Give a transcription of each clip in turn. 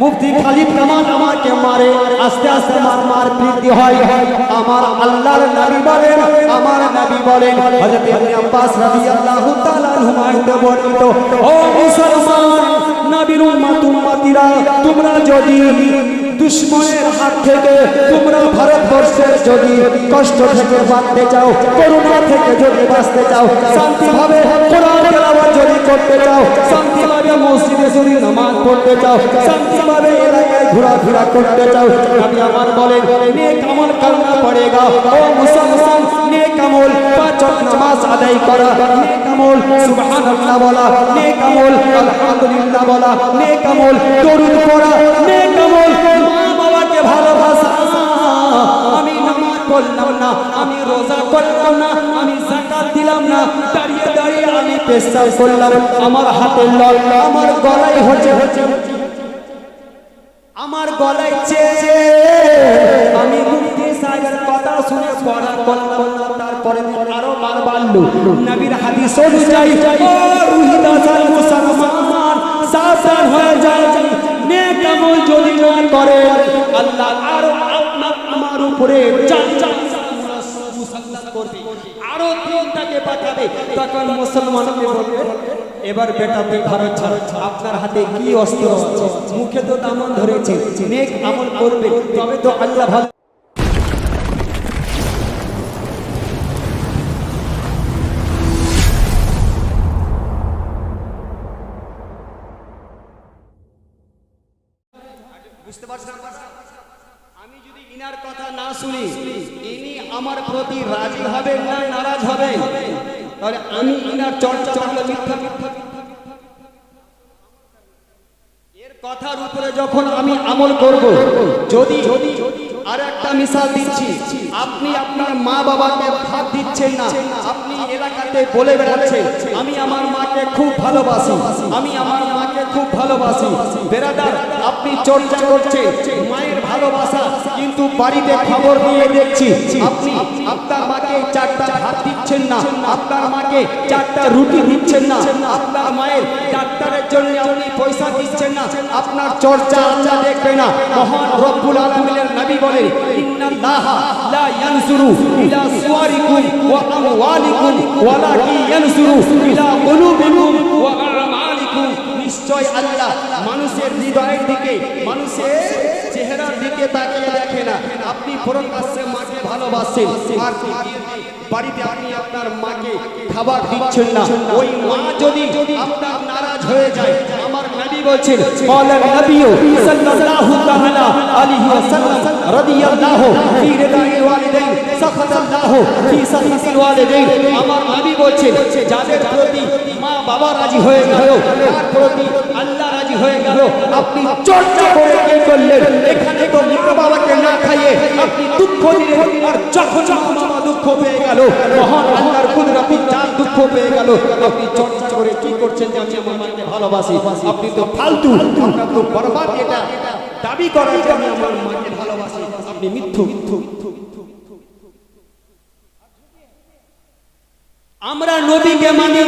মুফতি খালিদ কামাল আমাকে মারে, আস্তে আস্তে আমার মার প্রীতি হয়। আমার আল্লাহর নবী বলেন, আমার নবী বলেন, হযরত ইবনে আব্বাস রাদিয়াল্লাহু তাআলা হুমায়ুতে বর্ণিত, ও মুসলমান নবীর উম্মত উম্মতিরা তোমরা যদি দুশ্মনের হাত থেকে তোমরা ভারতবর্ষের যদি কষ্ট থেকে বাঁচতে চাও করোনা থেকে যদি বাঁচতে চাও, শান্তিভাবে যদি করতে চাও, শান্তিভাবে মসজিদে যদি নামাজ পড়তে চাও, শান্তিভাবে এলাকায় ঘোরাফেরা করতে চাও আমি আমার বলেন, নেক আমল করনা পড়েগা। ও মুসলমান, নেক আমল পাঁচ নামাজ আদায় করা। নেক আমল বলা। নেক আমল, আলহামদুলিল্লাহ বলা। নেক আমল, দরুদ পড়া। নেক আমল পড়লাম না, আমি রোজা করলাম না, আমি যাকাত দিলাম না, দাঁড়িয়ে দাঁড়িয়ে আমি পেশাব করলাম, আমার হাতে লল আমার গলায় হচ্ছে হচ্ছে আমার গলায় চেয়ে আমি মুফতি সাহেবের কথা শুনে পড়া করলাম, তারপরে আরও বার বাড়লো। নবীর হাদিস অনুযায়ী ও রুহিদা সাল মুসলমান, সাবধান হয়ে যায় নেক আমল যদি না করে, আল্লাহ আরও উপরে এবার বেটা ভারত ছাড়ো। আপনার হাতে কি অস্ত্র মুখে তো দামন ধরেছে। আমল করবে। তবে তো আল্লাহ ভালো বুঝতে পারছেন আমি যদি ইনার কথা না শুনি ইনি আমার প্রতি রাজি হবে না নারাজ হবে তাহলে আমি ইনার চর্চা করলে মিথ্যা মিথ্যা এর কথার উপরে যখন আমি আমল করব যদি আর একটা মিশাল দিচ্ছি, আপনি আপনার মা বাবাকে ভাত দিচ্ছেন না, আপনি এলাকাতে বলে বেড়াচ্ছেন, আমি আমার মাকে খুব ভালোবাসি, আমি আমার মাকে খুব ভালোবাসি। বেরাদার, আপনি চর্চা করছেন, মায়ের ভালোবাসা, কিন্তু বাড়িতে খবর নিয়ে দেখছি, আপনি মাকে চারটা ভাত দিচ্ছেন না, আপনার মাকে চারটা রুটি দিচ্ছেন না, আপনার মায়ের ডাক্তারের জন্য আপনি পয়সা দিচ্ছেন না, আপনার চর্চা আল্লাহ দেখবে না। মহান রব্বুল আলামিনের নবী বলে নিশ্চয় আল্লাহ মানুষের হৃদয়ের দিকে, মানুষের প্রকাশ্যে মাকে ভালোবাসেন আর বাড়িতে আপনি আপনার মাকে খাবার দিচ্ছেন না ওই মা যদি আপনার নারাজ হয়ে যায় আমার নবী বলছেন কলার নবীও সাল্লাল্লাহু তাআলা আলাইহি ওয়াসাল্লাম রাদিয়াল্লাহু ফি রিদাইল ওয়ালিদাইন সাখাতাল্লাহু ফি সাখাতিল ওয়ালিদাইন আমার নবী বলছেন যাদের প্রতি মা বাবা রাজি হয়ে গেল তার প্রতি আল্লাহ হয়ে গেল। আপনি চর্চা করে কি করলেন এখানে তো মা বাবাকে না খাইয়ে আপনি দুঃখ দিলেন। আর দুঃখ পেয়ে গেল, মহান আল্লাহর কুদরতি দুঃখ পেয়ে গেল, আপনি চর্চা করে কি করছেন যে আমি আমার মাকে ভালোবাসি? আপনি তো ফালতু। তো বরবাদ এটা। দাবি যে আমি আমার মাকে ভালোবাসি। আপনি মিথ্যু। মিথ্যু আমরা নবীকে মানি।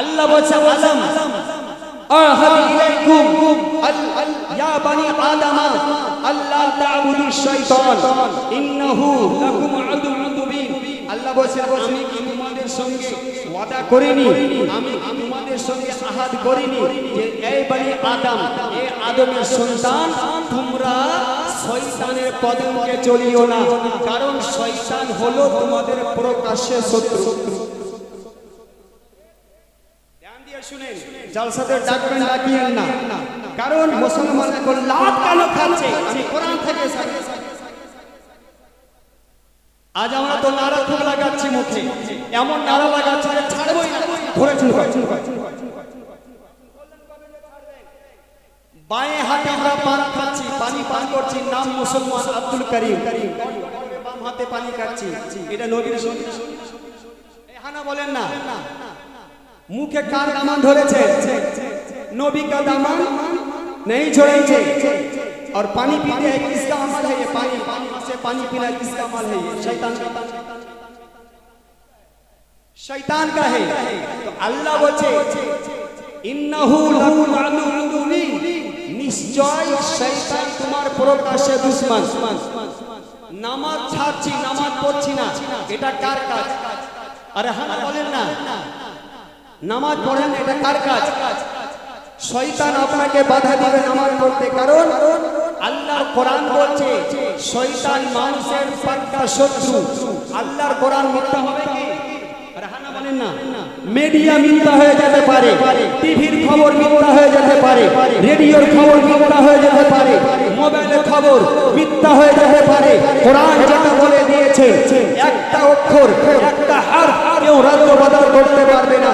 আল্লাহ বলছে আদম ইন্নাহু আল্লাহ আমি সঙ্গে আমি সঙ্গে আহাদ করিনি এই আদমের সন্তান চলিও না। কারণ শয়তান হলো তোমাদের প্রকাশ্যে শত্রু ধ্যান দিয়ে শুনেন জলসাতে ডাকবেন, ডাকিয়েন না। কারণ মুসলমান এখন লাভ কেন খাচ্ছে। আমি কোরআন থেকে আজ আমরা তো নারা খুব লাগাচ্ছি মুখে। এমন নারা লাগাচ্ছি যে ছাড়বই ধরে বাঁয়ে হাতে আমরা পান খাচ্ছি, পানি পান করছি। নাম মুসলমান আব্দুল করিম। বাম হাতে পানি খাচ্ছি এটা নবীর হানা বলেন না। মুখে কার দামান ধরেছে नबी का दामन नहीं छोड़ेंगे और पानी पीते हैं किसका अमल है ये पानी पानी से पानी पीना किसका अमल है ये शैतान का शैतान का है तो अल्लाह बोले इन्नहु लकुम अदुउन প্রকাশ্যে দুশ্মন নামাজ ছাড়ছি নামাজ পড়ছি না এটা কার কাজ আরে হ্যাঁ বলেন না নামাজ পড়েন, এটা কার কাজ? শয়তান আপনাকে বাধা দিবে নামাজ পড়তে। কারণ আল্লাহর কোরআন বলছে, শয়তান মানুষের পাক্কা শত্রু। আল্লাহর কোরআন মিথ্যা হবে কি? আরে হ্যাঁ বলেন না। মিডিয়া মিথ্যা হয়ে যেতে পারে, টিভির খবর মিথ্যা হয়ে যেতে পারে, রেডিওর খবর মিথ্যা হয়ে যেতে পারে, মোবাইলের খবর মিথ্যা হয়ে যেতে পারে। কোরআন যেটা বলে দিয়েছে, একটা অক্ষর, একটা হার কেউ রাজ্য বদল করতে পারবে না।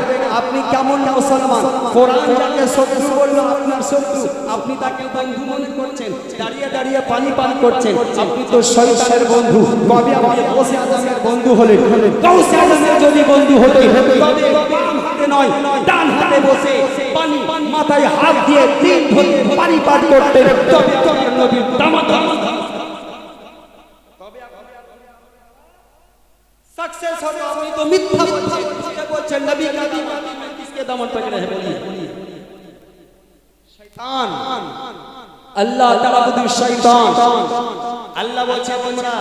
কেমন মুসলমান। কোরআন যাকে শত্রু বলল আপনার শত্রু, আপনি তাকে বন্ধু মনে করছেন, দাঁড়িয়ে দাঁড়িয়ে পানি পান করছেন। আপনি তো শয়তানের বন্ধু। কবে আপনি গৌসে আজমের বন্ধু হলেন? গৌসে আজমের যদি বন্ধু হতেন তবে বাম হাতে নয়, ডান হাতে বসে পানি মাথায় হাত দিয়ে দিন ধরে পানি পান করতেন। তবে আপনার নবীর দামাত আল্লাহ তাআলা বলেন শয়তান। আল্লাহ বলছে তোমরা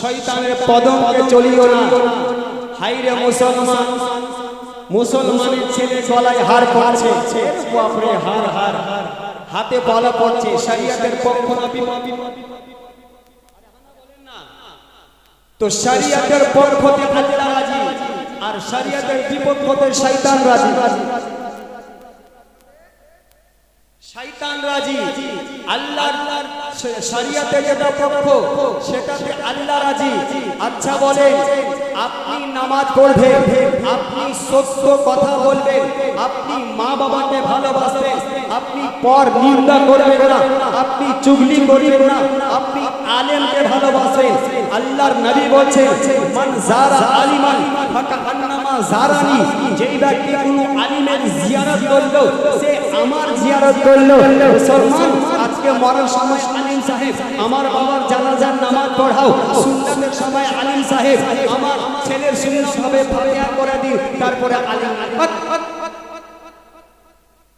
শয়তানের পদমকে চলিও না। হাইরে মুসলমান মুসলমানের ছেলে গলায় হার পড়ছে। বাপরে হার হার হাতে পালা পড়ছে শরিয়তের পক্ষ না তো শরিয়তের পক্ষতে আল্লাহ রাজি আর শরিয়তের বিপক্ষতে শয়তান রাজি। আচ্ছা আপনি নামাজ পড়বেন, আপনি সত্য কথা বলবেন, আপনি মা বাবাকে ভালোবাসবেন, আপনি পর নিন্দা করবেন না, আপনি চুগলি করবেন না, আপনি আলেমকে ভালোবাসেন। আল্লাহর নবী বলছেন, মান জারা আলিমান ফাকা আন্নামা জারানি যেই ব্যক্তি কোনো আলিমের জিয়ারত করল, সে আমার জিয়ারত করল। মুসলমান, আজকে মরার সময় আলিম সাহেব, আমার বাবার জানাজার নামাজ পড়াও। সুন্নাতের সময় আলিম সাহেব, আমার ছেলের সুন্নাত হবে ফাতিহা করে দিন, তারপরে আলিম।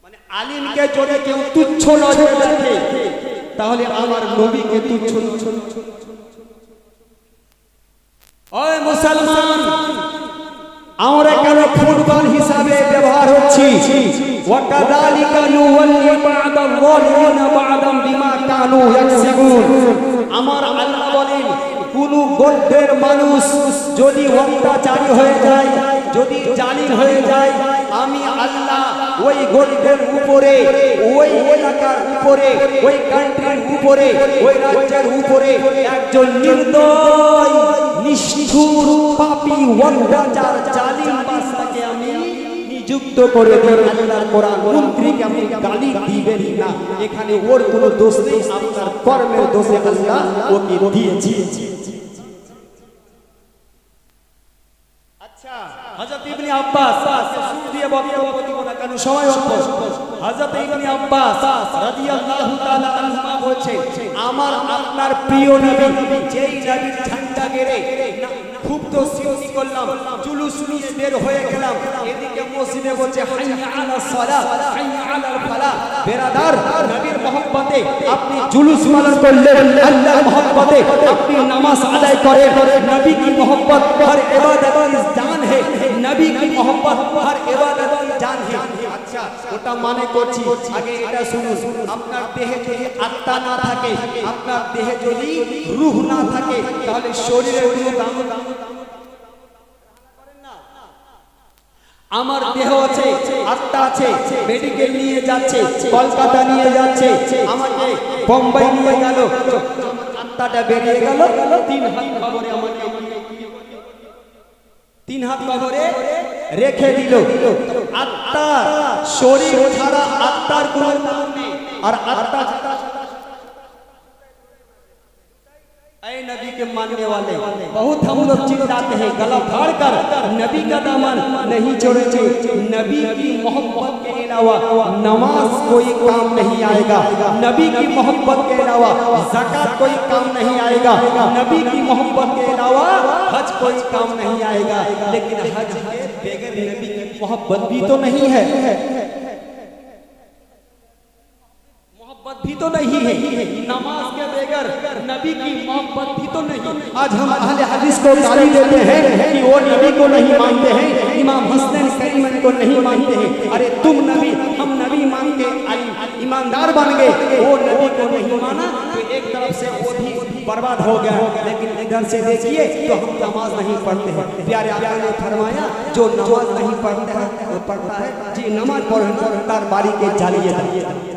মানে আলিমকে যদি কেউ তুচ্ছ নজরে দেখে, তাহলে আমার নবীকে তুচ্ছ ওই মুসলমান, আমরা বলছি আমার আল্লাহ বলেন, কোন গোত্রের মানুষ যদি অত্যাচারী হয়ে যায়, যদি জালিম হয়ে যায়, আমি আল্লাহ ওই গোত্রের উপরে, ওই এলাকার উপরে, ওই কান্ট্রির উপরে, ওই রাজ্যের উপরে একজন নির্দয়, নিষ্ঠুর, পাপি, অত্যাচার, জালিম নিযুক্ত করে এখানে ওর দোষ নেই, আপনার কর্মের দোষে আল্লাহ ওকে দিয়েছি। আচ্ছা আমার আপনার প্রিয় নবী, যেই নবীর ঝান্ডা গেড়ে খুব তো সিউনি করলাম, জুলুস জুলুস বের হয়ে গেলাম। এদিকে মসজিদে বলছে, হাইয়া আলা সালাত হাইয়া আলা ফালাহ বেরাদার, নবীর মহব্বতে আপনি জুলুস পালন করলেন, আল্লাহর মহব্বতে আপনি নামাজ আদায় করে নবী কি মহব্বত? হর ইবাদত জান হে। নবী কি মহব্বত? হর ইবাদত জান হে। ওটা মানে করছি। আগে এটা শুনুন। আপনার দেহে যদি আত্মা না থাকে, আপনার দেহে যদি রূহ না থাকে, তাহলে শরীরের কোনো দাম আমার দেহ আছে, আত্মা আছে মেডিকেল নিয়ে যাচ্ছে, কলকাতা নিয়ে যাচ্ছে, আমাকে বোম্বাই নিয়ে গেল। আত্মাটা বেরিয়ে গেল। তিন হাত খবরে আমাকে তিন হাত কবরে রেখে দিল। আত্মা শরীর ছাড়া আত্মার কোনো আর আত্মা नबी के मानने वाले बहुत हम लोग चिल्लाते हैं गला फाड़ कर नबी का दामन नहीं छोड़ेंगे नबी की मोहब्बत के अलावा नमाज़ कोई काम नहीं आएगा। नबी की मोहब्बत के अलावा जक़ात कोई काम नहीं आएगा। नबी की मोहब्बत के अलावा हज कोई काम नहीं आएगा। लेकिन हज के बगैर नबी की मोहब्बत भी तो नहीं है मोहब्बत भी तो नहीं है। नमाज़ के बगैर नबी की मोहब्बत भी तो नहीं। आज हम अहले हदीस को गाली देते हैं कि वो नबी को नहीं मानते हैं, इमाम हुसैन करीम को नहीं मानते हैं। अरे तुम नबी, हम नबी मान के ईमानदार बन गए। वो नबी को नहीं माना तो एक तरफ़ से वो भी बर्बाद हो गया। लेकिन इधर से देखिए तो हम नमाज़ नहीं पढ़ते हैं। प्यारे आका ने फरमाया, जो नमाज़ नहीं पढ़ता है, वो पढ़ता है। जी, नमाज़ पढ़ तार बारी के जालिए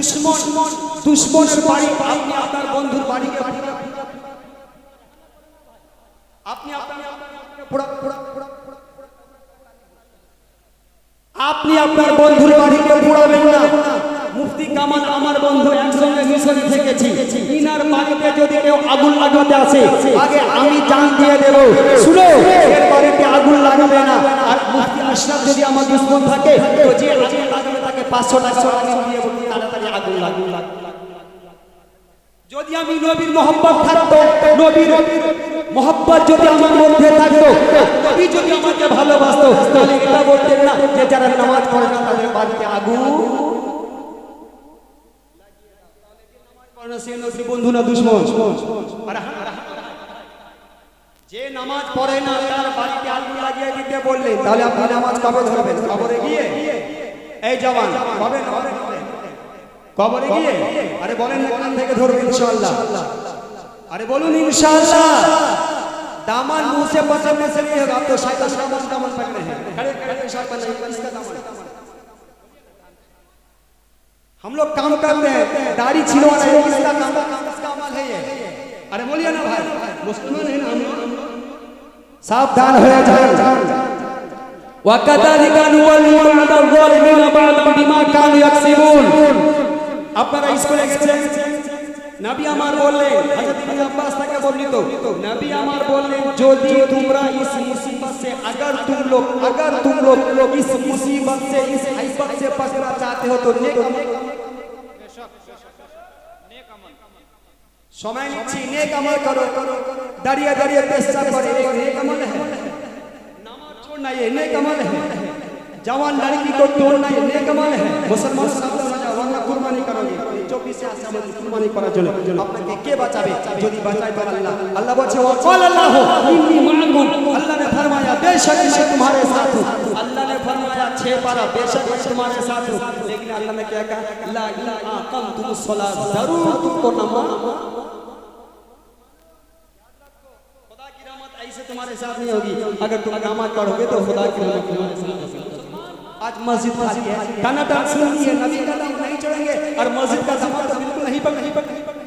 দুশ্মন দুশ্মনের বাড়ি আপনি আপনার বন্ধুর বাড়িকে আপনি আপনার বন্ধুর বাড়িকে পুড়াবেন না। মুফতি কামাল আমার বন্ধু একসঙ্গে মিশনে থেকেছি। ইনার বাড়িতে যদি কেউ আগুন লাগাতে আসে আগে আমি জান দিয়ে দেব। শুনো এর বাড়িতে আগুন লাগাবে না। আর মুফতি আশরাফ যদি আমার দুশ্মন থাকে তো যে আগুন লাগাবে তাকে পাঁচশো টাকা দিয়ে যদি আমি নবীর মোহাম্মত থাকতো, নবীর মোহাম্মত যদি আমার মধ্যে থাকতো, নবী যদি আমাকে ভালোবাসতো, তাহলে এটা বলতেন না যে যারা নামাজ পড়ে না, তাদের বাড়িতে আগুন। যে নামাজ পড়ে না তার বাড়িতে আগুন লাগিয়ে দিতে বললেন, তাহলে আপনি নামাজ কবে ধরবেন কবরে গিয়ে। এই কবে? কবরে গিয়ে আরে বলেন না কান থেকে ধরবেন ইনশাআল্লাহ अरे बोलून इंशाल्लाह दामन मुंह से पकड़ने से नहीं होगा आप तो शायद दामन दामन पकड़े हैं खड़े खड़े साथ बनाइए इसका दामन हम लोग काम करते हैं दाढ़ी छिलवाना है इसका काम इसका अमल है ये अरे बोलिए ना भाई मुसलमान है ना हम लोग सावधान हो जाए وكذلك نولي بعض الظالمين بعضا بما كانوا يكسبون আপনারা স্কুলে গেছেন নবী আমার বললেন হযরত ইবনে আব্বাস তাকে বললি তো নবী আমার বললেন যদি তোমরা इस मुसीबत से अगर तुम लोग अगर तुम लोग इस मुसीबत से इस हाइबत से बचना चाहते हो तो नेक अमल সময় নিচ্ছি নেক আমল করো দাঁড়িয়ে দাঁড়িয়ে পেশা করে एक नेक अमल है नमाज छोड़ना ये नेक अमल है जवान लड़की को तोड़ना ये नेक अमल है मुसलमान রওনা কুরবানি করা হবে চব্বিশে আসে আমাদের কুরবানি করার জন্য আপনাকে কে বাঁচাবে যদি বাঁচায় তো আল্লাহ আল্লাহ বলছে ওয়াকাল আল্লাহ ইন্নি মাআকুম আল্লাহ ने फरमाया बेशक मैं तुम्हारे साथ हूं अल्लाह ने फरमाया छह पारा बेशक मैं तुम्हारे साथ हूं लेकिन अल्लाह ने क्या कहा ला इन आकमतुमुस सलात जरूर तुमको नमाज तुम्हारे साथ नहीं होगी अगर तुम नमाज पढ़ोगे तो खुदा की रहमत तुम्हारे साथ होगी आज मस्जिद खाली है टाना टान सुननी है नबी का नाम नहीं चढ़ेंगे और मस्जिद का सामान तो बिल्कुल नहीं पक नहीं पक नहीं पक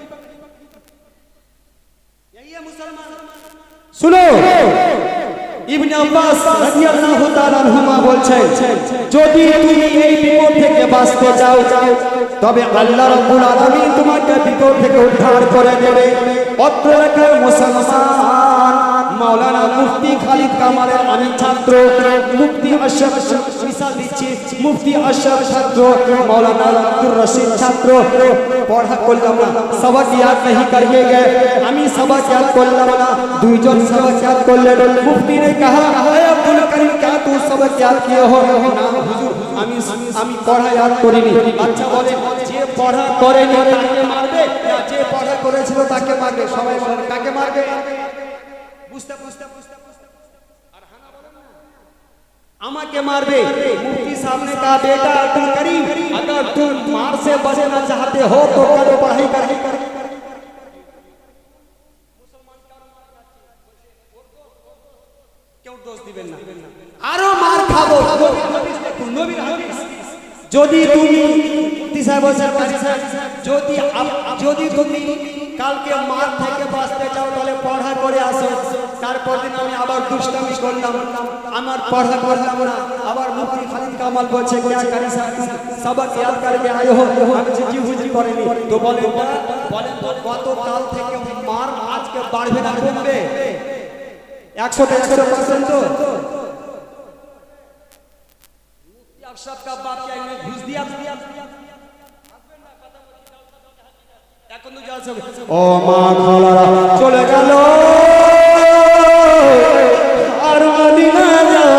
यही है मुसलमान শুনো ইবনে আব্বাস রাদিয়াল্লাহু তাআলা আনহুমা বলছেন যদি তুমি এই বিপদ থেকে বাঁচতে চাও তবে আল্লাহ রাব্বুল আলামিন তোমাকে বিপদ থেকে উদ্ধার করে দেবে অত্র এলাকার মুসলমান মাওলানা মুফতি খালিদ কামালের আমি ছাত্র, মুফতি আশরাফ মিসাল দিচ্ছি, মুফতি আশরাফ ছাত্র, মাওলানা আব্দুর রশিদ ছাত্র। পড়া করলাম না সবাক ইয়াদ নাহি করিয়ে গে? আমি সবাক ইয়াদ করলাম না, দুইজন সবাক ইয়াদ করলেন? মুফতি নে কাহা হে আব্দুল করিম, কা তু সবাক ইয়াদ কি হো না হুজুর, আমি আমি পড়া ইয়াদ করিনি। আচ্ছা বলে, যে পড়া করেনি তাকে মারবে যে পড়া করেছিল তাকে মারবে, সবাই বলেন কাকে মারবে? বুঝতে বুঝতে বুঝতে বুঝতে আমাকে मारबे मुफ्ती साहब ने कहा बेटा अब्दुल करीम अगर तुम मार से बचना चाहते हो तो करो पढ़ाई कर কেউ দোষ দিবেন না আরো মার খাবো নবীর হাদিস যদি তুমি মুফতি সাহেব বলছেন কাজী সাহেব যদি আপ- যদি তুমি কালকে মার থেকে বাঁচতে চাও তাহলে পড়া করে আসো তারপর দিন আমি আবার দুষ্টামি করলাম আমার পড়া করলাম না আবার মুফতি খালিদ কামাল বলছে क्या करी साहब सबक याद करके आए हो আমি যে জি হুজি করেনি তো বলেন না বলেন তো কত কাল থেকে মার আজকে বাড়বে না কমবে একশো একশো পার্সেন্ট তো अक्षर का बाप क्या इन्हें घुस दिया এখন তো জলসা ও মা খালারা চলে গেল আর মদিনা যাও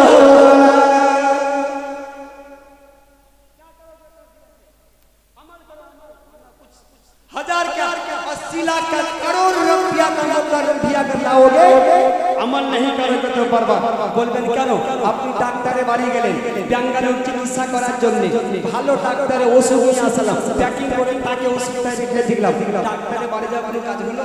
हजार क्या अस्सी लाख का करोड़ रुपया का मतलब रुपया करना होगे আমল নেই কারও কত পারবা। বলবেন কেন? আপনি ডাক্তারে বাড়ি গেলেন ডাক্তারে বাড়ি যাওয়ার কাজ হলো?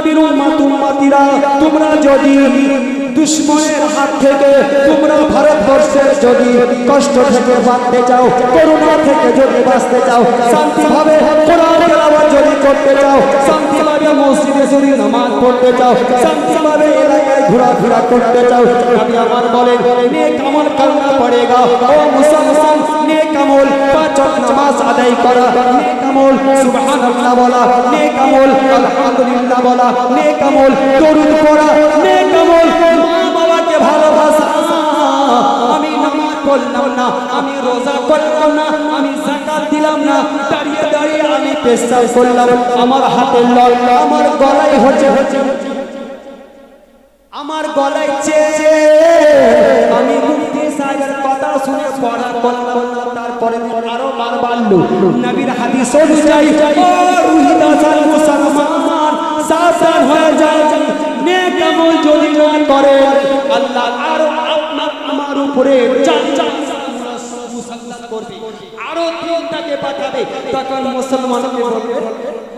নবীর উম্মত উম্মতিরা, তোমরা যদি দুশ্মনের হাত থেকে, তোমরা ভারতবর্ষের যদি কষ্ট থেকে বাঁচতে চাও করোনা থেকে যদি বাঁচতে চাও, শান্তিভাবে কোরআন তেলাওয়াত যদি করতে চাও, শান্তিভাবে মসজিদে যদি নামাজ পড়তে চাও, শান্তিভাবে এলাকায় ঘোরাফেরা করতে চাও, আমি আমার বলেন নেক আমল করনা পড়েগা। ও মুসলমান, নেক আমল পাঁচ নামাজ আদায় করা। নেক আমল, সুবহানাল্লাহ বলা। নেক আমল, আলহামদুলিল্লাহ বলা। নেক আমল, দরুদ পড়া। নেক আমল, মা বাবাকে ভালোবাসা। আমি নামাজ পড়লাম না, আমি রোজা করলাম না, আমি যাকাত দিলাম না। দাঁড়িয়ে দাঁড়িয়ে আমি পেশাব করলাম। আমার হাতে লল, আমার গলায় হচ্ছে হচ্ছে আমার গলায় চেয়ে আমি মুক্তি সাহেবের কথা শুনে পড়া করলাম তারপরে আরও বার বাড়লো নবীর হাদিস অনুযায়ী ও রুহিদাসার মুসলমান সাবধান হয়ে যায় নেক আমল যদি না করে আল্লাহ আরও আপনার আমার উপরে চার মুসাল্লাত করবে আরও তিনটাকে পাঠাবে তখন মুসলমানকে বলবে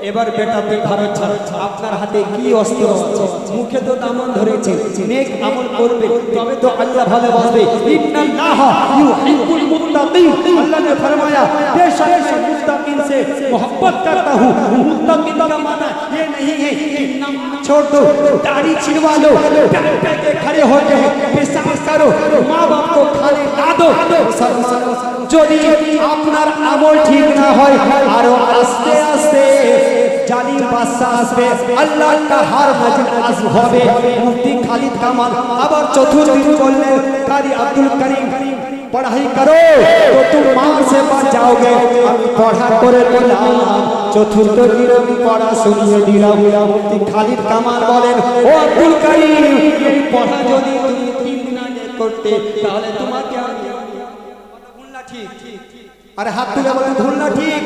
এবার বেটা তুই ভারত ছাড়ো আপনার হাতে কি অস্ত্র আছে মুখে তো দামন ধরেছে নেক আমল করবে তবে তো আল্লাহ ভালোবাসবে ইন্নাল্লাহ ইউহিব্বুল মুত্তাকিন আল্লাহ ने फरमाया बेशक मैं मुत्तकीन से मोहब्बत करता हूँ मुत्तकीन का माना ये नहीं है कि नाम छोड़ दो दाढ़ी छिड़वा लो पैर पे के खड़े हो के पेशाब करो माँ बाप को खाने ना दो मुसलमान যদি আপনার আমল ঠিক না হয় আরো আস্তে আস্তে জালিম বাদশা আসবে আল্লাহ কাহার মাঝে আজ হবে মুফতি খালিদ কামাল আবার চতুর্দিন করলেন কারি আব্দুল করিম पढ़ाई करो तो तुम मां से बच जाओगे আমি পড়া করে বললাম চতুর্থ দিন আমি পড়া শুনিয়ে দিলাম মুফতি খালিদ কামাল বলেন ও আব্দুল করিম এই পড়া যদি তুমি তিন দিন আগে করতে তাহলে তোমাকে আমি ভুল না ঠিক আরে হাত তুলে বলেন ভুল না ঠিক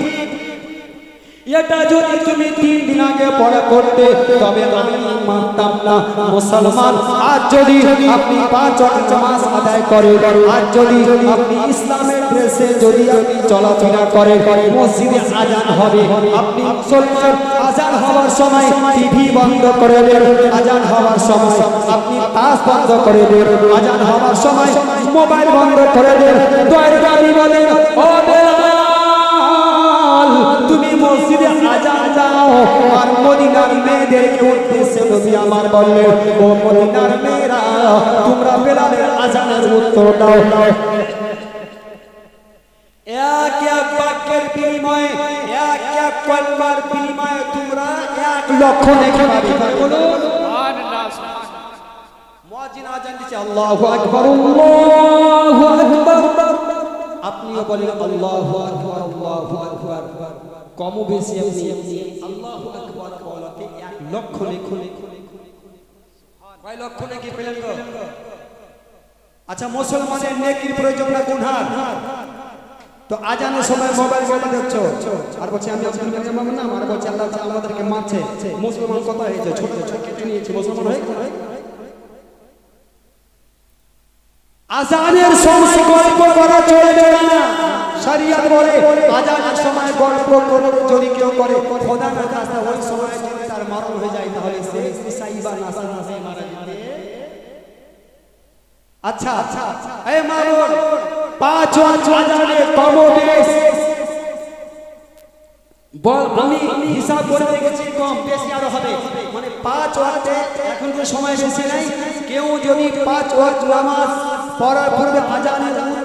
এটা যদি তুমি তিন দিন আগে পড়া করতে, তবে আমি মানতাম না, মুসলমান। আজ যদি আপনি পাঁচ ওয়াক্ত আদায় করেন আজ যদি আপনি ইসলামের ড্রেসে যদি আপনি চলাফেরা করেন, মসজিদে আজান হবে। আপনি মুসলমান, আজান হওয়ার সময় টিভি বন্ধ করে দেন, আজান হওয়ার সময় আপনি তাস বন্ধ করে দেন, আজান হওয়ার সময় মোবাইল বন্ধ করে দেন। দয়ের গাড়ি বলেন, ও আর মদিনার মেয়েদেরকে উদ্দেশ্যে নবী আমার বললেন ও মদিনার মেয়েরা, তোমরা বেলালের আজানের উত্তর দাও। এক এক বাক্যের বিনিময়ে, এক এক কলমার বিনিময়ে তোমরা এক লক্ষ পাবে বলুন মুয়াজ্জিন আজান দিচ্ছে আল্লাহু আকবার আল্লাহু আকবার। আপনিও বলেন, আল্লাহু আকবার আল্লাহু আকবার। কম বেশি আপনি। আল্লাহু আকবার বলতে এক লক্ষ লেখো। কয় লক্ষ নাকি পেলেন আচ্ছা মুসলমানের নেকির প্রয়োজন না গুনহার? তো আজানের সময় মোবাইল বলে দেখছ আর বলছে আমি আব্দুল কাদের আর বলছে আল্লাহ আমাদেরকে মারছে। মুসলমান কথা হয়েছে ছোট ছোট নিয়েছে মুসলমান হয়ে আজানের সময় গল্প করা চলবে না। শরিয়ত বলে আজানের সময় গল্প করে, যদি কেউ করে খোদা না ওই সময় যদি তার মরণ হয়ে যায়, তাহলে সে ইসাই বা নাসারাসে মারা যেতে। আচ্ছা আচ্ছা এই মামুন, পাঁচ ওয়াক্ত আজানে কম বেশ বল, আমি হিসাব করে দেখেছি, কম বেশি আরও হবে। মানে পাঁচ ওয়াক্তে এখন যে সময় বেশি নাই, কেউ যদি পাঁচ ওয়াক্ত নামাজ পড়ার পূর্বে আজানের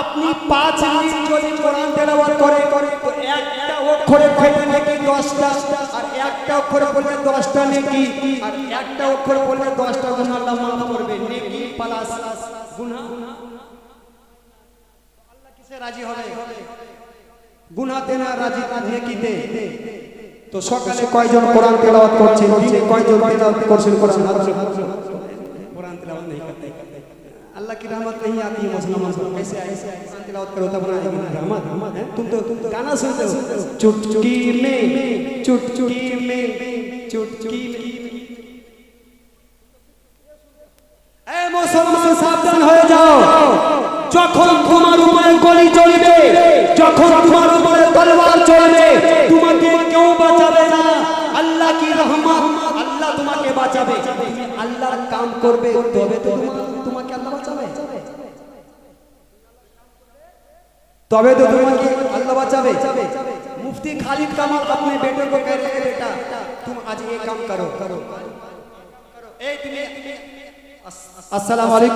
আপনি পাঁচ মিনিট যদি কোরআন তেলাওয়াত করে তো একটা অক্ষরে পড়লে নাকি দশটা আর একটা অক্ষরে পড়লে দশটা নেকি আর একটা অক্ষরে পড়লে দশটা গুনাহ আল্লাহ মাফ করবে নেকি প্লাস কিসে রাজি হবে গুনাতে না রাজি নেকিতে তো সকালে কয়জন কোরআন তেলাওয়াত করছেন দিনে কয়জন তেলাওয়াত করছেন কোরআন कुरान तिलावत नहीं करते अल्लाह की रहमत नहीं आती है मुसलमान को कैसे ऐसे कुरान तिलावत करो तब ना आएगी रहमत है तुम तो तुम तो गाना सुनते हो चुटकी में चुटकी में चुटकी में এ মুসলমান সাবধান হয়ে যাও যখন তোমার উপরে গলি চলবে যখন তোমার উপরে তলোয়ার চলবে তোমাকে কেউ বাঁচাবে না আল্লাহ কি রহমত আল্লাহ তোমাকে বাঁচাবে তুমি আল্লাহর কাম করবে তবে তো তোমা- তোমাকে আল্লাহ বাঁচাবে তবে तो তোমাকে अल्लाह बचावे मुफ्ती खालिद कमाल अपने बेटे को कह रहे हैं बेटा तुम आज ये काम करो करो ए तुम्हें अस्सलाम वालेकुम